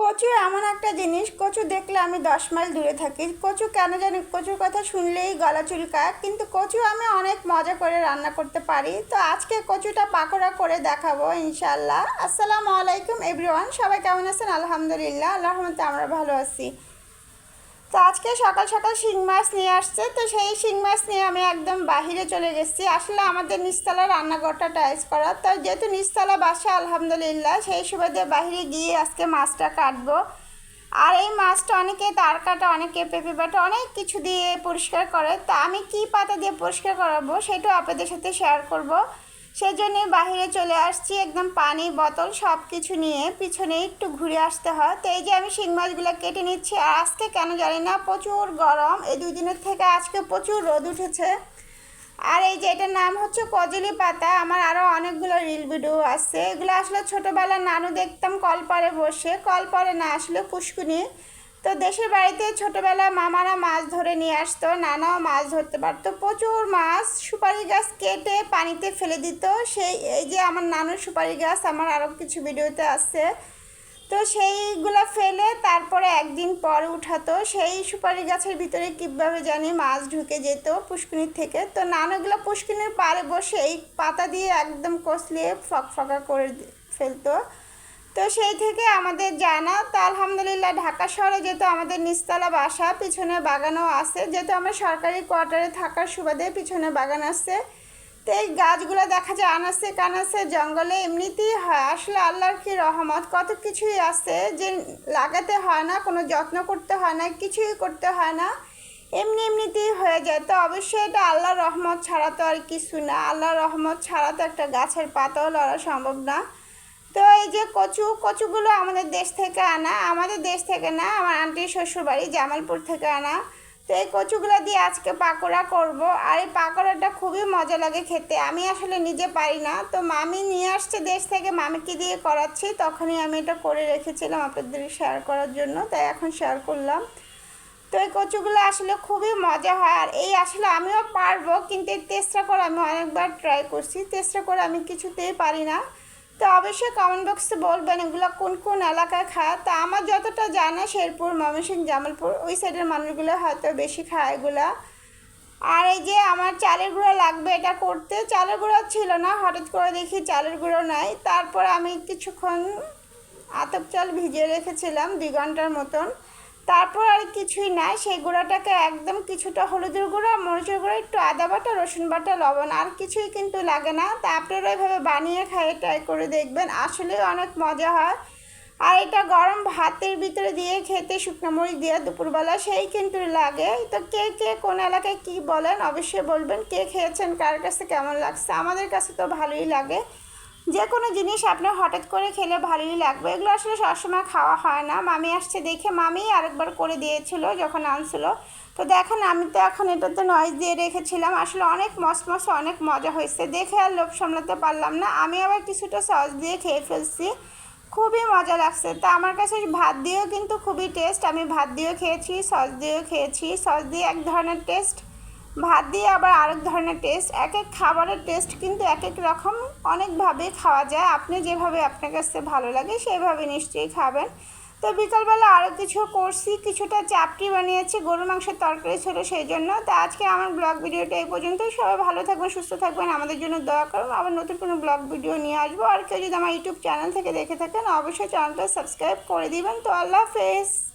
কচু এমন একটা জিনিস, কচু দেখলে আমি দশ মাইল দূরে থাকি। কচু কেন জানি, কচুর কথা শুনলেই গলা চুলকায়। কিন্তু কচু আমি অনেক মজা করে রান্না করতে পারি। তো আজকে কচুটা পাকোড়া করে দেখাবো ইনশাল্লাহ আসসালামু আলাইকুম, এভরিওয়ান। সবাই কেমন আছেন? আলহামদুলিল্লাহ। আল্লাহ রহমতে আমরা ভালো আছি। তো আজকে সকাল সকাল শিং মাছ নিয়ে আসছে। তো সেই শিং মাছ নিয়ে আমি একদম বাহিরে চলে গেছি। আসলে আমাদের নিচতলা রান্নাঘরটা টাইস করা। তো যেহেতু নিচতলা বাসা, আলহামদুলিল্লাহ, সেই সুবাদে বাহিরে গিয়ে আজকে মাছটা কাটবো। আর এই মাছটা অনেকে তার কাটা, অনেকে পেঁপে বাটা, অনেক কিছু দিয়ে পরিষ্কার করে। তা আমি কি পাতা দিয়ে পরিষ্কার করাবো সেটাও আপনাদের সাথে শেয়ার করব। সেই জন্যে বাহিরে চলে আসছি, একদম পানি বোতল সব কিছু নিয়ে। পিছনে একটু ঘুরে আসতে হয়। তো এই যে আমি শিং মাছগুলো কেটে নিচ্ছি, আর আজকে কেন জানি না, প্রচুর গরম। এই দুই দিনের থেকে আজকে প্রচুর রোদ উঠেছে। আর এই যে এটার নাম হচ্ছে কজলি পাতা, আমার আরও অনেকগুলো রিল ভিডিও আছে। এগুলো আসলে ছোটোবেলার নানু দেখতাম কলপারে বসে। কলপারে না আসলে পুষ্কুনি। তো দেশের বাড়িতে ছোটোবেলায় মামারা মাছ ধরে নিয়ে আসতো, নানাও মাছ ধরতে পারতো, প্রচুর মাছ, সুপারি গাছ কেটে পানিতে ফেলে দিত। সেই, এই যে আমার নানুর সুপারি গাছ, আমার আরও কিছু ভিডিওতে আছে। তো সেইগুলো ফেলে তারপরে একদিন পর উঠাতো। সেই সুপারি গাছের ভিতরে কীভাবে জানি মাছ ঢুকে যেত পুষ্কুনির থেকে। তো নানুগুলো পুষ্কিনির পাড়ে বসে এই পাতা দিয়ে একদম কষলিয়ে ফকফকা করে ফেলতো। তো সেই থেকে আমাদের জানা। তো আলহামদুলিল্লাহ ঢাকা শহরে যেহেতু আমাদের নিচতলা বাসা, পিছনে বাগানও আছে। যেহেতু আমরা সরকারি কোয়ার্টারে থাকার সুবাদে পিছনে বাগান আছে। তো এই গাছগুলো দেখা যায় আনাসে কানাসে জঙ্গলে। এমনিতেই হয়, আসলে আল্লাহর কি রহমত, কত কিছুই আছে যে লাগাতে হয় না, কোনো যত্ন করতে হয় না, কিছুই করতে হয় না। এমনি এমনিতেই হয়ে যায়। তো অবশ্যই এটা আল্লাহর রহমত ছাড়া তো আর কিছু না। আল্লাহর রহমত ছাড়া তো একটা গাছের পাতাও লড়া সম্ভব না। তো এই যে কচু, কচুগুলো আমাদের দেশ থেকে আনা, আমাদের দেশ থেকে না, আমার আন্টির শ্বশুরবাড়ি জামালপুর থেকে আনা। তো এই কচুগুলো দিয়ে আজকে পাকোড়া করব। আর এই পাকোড়াটা খুবই মজা লাগে খেতে। আমি আসলে নিজে পারি না। তো মামি নিয়ে আসছে দেশ থেকে, মামিকে দিয়ে করাচ্ছি। তখনই আমি এটা করে রেখেছিলাম আপনাদের শেয়ার করার জন্য, তাই এখন শেয়ার করলাম। তো এই কচুগুলো আসলে খুবই মজা হয়। আর এই আসলে আমিও পারব, কিন্তু এই তেষ্টা করে আমি অনেকবার ট্রাই করছি। তেষ্টা করে আমি কিছুতেই পারি না। তো অবশ্যই কমেন্ট বক্সে বলবেন এগুলো কোন কোন এলাকায় খায়। তা আমার যতটা জানা শেরপুর, ময়মনসিংহ, জামালপুর, ওই সাইডের মানুষগুলো হয়তো বেশি খায় এগুলা। আর এই যে আমার চালের গুঁড়ো লাগবে এটা করতে, চালের গুঁড়ো ছিল না, হঠাৎ করে দেখি চালের গুঁড়ো নাই। তারপর আমি কিছুক্ষণ আতপ চাল ভিজিয়ে রেখেছিলাম দুই ঘণ্টার মতন। তারপর আর কিছুই নাই। সেই গুঁড়োটাকে একদম কিছুটা হলুদের গুঁড়ো, মরিচের গুঁড়ো, একটু আদা বাটা, রসুন বাটা, লবণ, আর কিছুই কিন্তু লাগে না। তা আপনারা এভাবে বানিয়ে খাইয়ে ট্রাই করে দেখবেন আসলে অনেক মজা হয়। আর এটা গরম ভাতের ভিতরে দিয়ে খেতে শুকনো মরিচ দিয়ে দুপুরবেলা, সেই কিন্তু লাগে। তো কে কে কোন এলাকায় কি বলেন, অবশ্যই বলবেন। কে খেয়েছেন, কার কাছে কেমন লাগছে, আমাদের কাছে তো ভালোই লাগে। যে কোনো জিনিস আপনার হঠাৎ করে খেলে ভালোই লাগবে। এগুলো আসলে সবসময় খাওয়া হয় না। মামি আসছে দেখে মামি আরেকবার করে দিয়েছিল যখন আনছিল। তো দেখেন, আমি তো এখন এটাতে নয়েজ দিয়ে রেখেছিলাম। আসলে অনেক মসমস অনেক মজা হয়েছে। দেখে আর লোভ সামলাতে পারলাম না। আমি আবার কিছুটা সস দিয়ে খেয়ে ফেলছি। খুবই মজা লাগছে। তা আমার কাছে ভাত দিয়েও কিন্তু খুবই টেস্ট আমি ভাত দিয়েও খেয়েছি সস দিয়েও খেয়েছি। সস দিয়ে এক ধরনের টেস্ট ভাত দিয়ে আবার আরেক ধরনের টেস্ট এক এক খাবারের টেস্ট কিন্তু এক এক রকম অনেকভাবে খাওয়া যায়। আপনি যেভাবে আপনার কাছে ভালো লাগে সেভাবে নিশ্চয়ই খাবেন। তো বিকালবেলা আরও কিছু করছি, কিছুটা চাপটি বানিয়েছি গরু মাংসের তরকারি ছিল সেই জন্য তো আজকে আমার ব্লগ ভিডিওটা এই পর্যন্তই। সবাই ভালো থাকবেন, সুস্থ থাকবেন। আমাদের জন্য দোয়া করুন। আবার নতুন কোনো ব্লগ ভিডিও নিয়ে আসব। আর কেউ যদি আমার ইউটিউব চ্যানেল থেকে দেখে থাকেন, অবশ্যই চ্যানেলটা সাবস্ক্রাইব করে দিবেন। তো আল্লাহ হাফেজ।